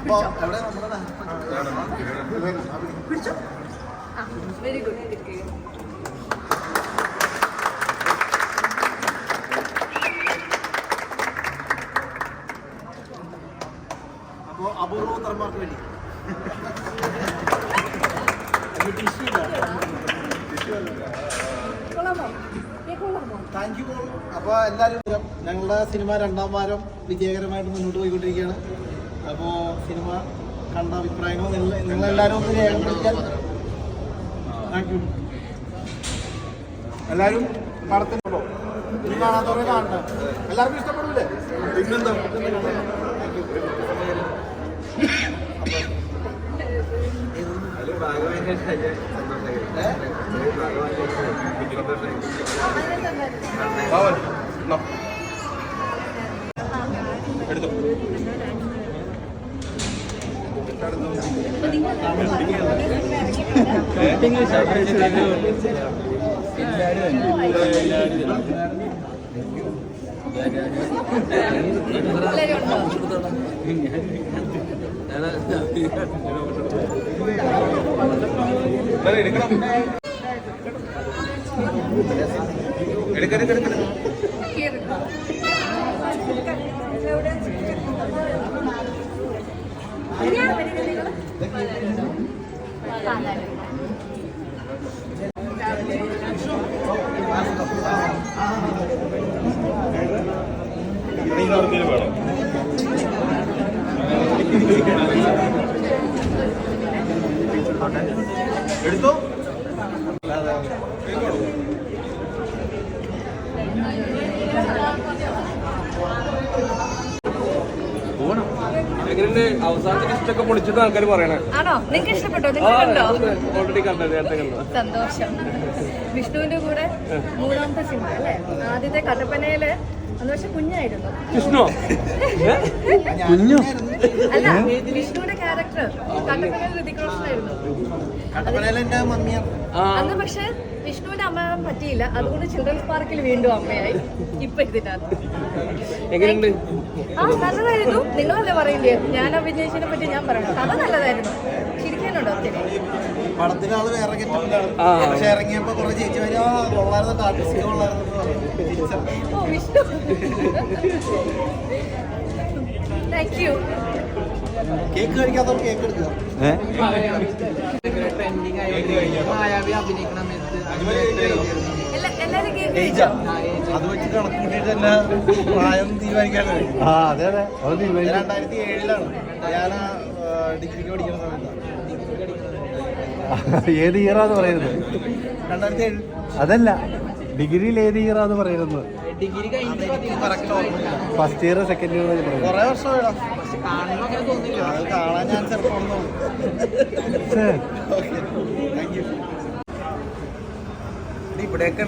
നമ്മുടെ very good അപ്പൊ അപൂർവോത്തരന്മാർക്ക് വേണ്ടി കൊള്ളാമോ? ഏ, കൊള്ളാമോ? താങ്ക് യു അപ്പോൾ എല്ലാവരും ഞങ്ങളുടെ സിനിമ രണ്ടാം വാരം വിജയകരമായിട്ട് മുന്നോട്ട് പോയിക്കൊണ്ടിരിക്കുകയാണ്. അപ്പോൾ സിനിമ കണ്ട അഭിപ്രായങ്ങൾ നിങ്ങൾ നിങ്ങളെല്ലാവരും ഒന്ന് രേഖപ്പെടുത്തിയാൽ താങ്ക് യു എല്ലാവരും പടത്തിനുണ്ടോ ഇനി കാണാത്തവരെ കാണട്ടെ. എല്ലാവർക്കും ഇഷ്ടപ്പെടില്ലേ പിന്നെന്താ? എല്ലാവരും ഉണ്ടോ എടുത്തോ? എങ്ങനെയുണ്ട്? അവസാനത്തെ ഇഷ്ടമൊക്കെ പൊളിച്ചിട്ട് ആൾക്കാർ പറയണേ. ആണോ? നിങ്ങൾക്ക് ഇഷ്ടപ്പെട്ടോ? നിങ്ങൾ കണ്ടോ? ഓൾറെഡി കണ്ടത് നേരത്തെ കണ്ടു. സന്തോഷം. വിഷ്ണുവിന്റെ കൂടെ മൂന്നാമത്തെ സിനിമ അല്ലേ? ആദ്യത്തെ കട്ടപ്പനയിൽ അന്ന് പക്ഷെ കുഞ്ഞായിരുന്നു. വിഷ്ണു? കുഞ്ഞു? അല്ല വിഷ്ണുവിന്റെ ക്യാരക്ടർ കട്ടപ്പനയിൽ ഋതിക് റോഷനായിരുന്നു. അന്ന് പക്ഷെ വിഷ്ണുവിന്റെ അമ്മ പറ്റിയില്ല. അതുകൊണ്ട് ചിൽഡ്രൻസ് പാർക്കിൽ വീണ്ടും അമ്മയായി. ഇപ്പൊ ഇതിനകത്ത്. എങ്ങനെയുണ്ട്? ആ നല്ലതായിരുന്നു. നിങ്ങളല്ലേ പറയില്ലേ? ഞാൻ അഭിനയിച്ചതിനെ പറ്റി ഞാൻ പറയണം? കഥ നല്ലതായിരുന്നു. ചിരിക്കാനുണ്ടോ ഒത്തിരി? പടത്തിന് ആൾ വേറെ. പക്ഷെ ഇറങ്ങിയപ്പോ കുറെ ചേച്ചിമാര് ആ കൊള്ളായിരുന്നു ആർട്ടിസ്റ്റ് കൊള്ളായിരുന്നു. ഓ വിഷ്ണു. താങ്ക് യു കേക്ക് കഴിക്കാത്തവർ കേക്ക് എടുക്കുക കേക്ക് ഏജാ. അത് വെച്ച് കണക്ക് കൂട്ടിയിട്ട് തന്നെ പ്രായം ആ അതെ അതെ. അത് തീരുമാനിച്ചു. രണ്ടായിരത്തി ഏഴിലാണ്. ഞാൻ ഡിഗ്രിക്ക് പഠിക്കുന്ന സമയത്താണ് ഏത് ഇയറാന്ന് പറയുന്നത്? രണ്ടായിരത്തി ഏഴ്. അതല്ല ഡിഗ്രിയിൽ ഏത് ഇയറാന്ന് പറയുന്നത്? ഫസ്റ്റ് ഇയർ സെക്കൻഡ് ഇയർ കുറെ വർഷം അത് കാണാൻ ഞാൻ ചെറുപ്പം യു ഇവിടെയൊക്കെ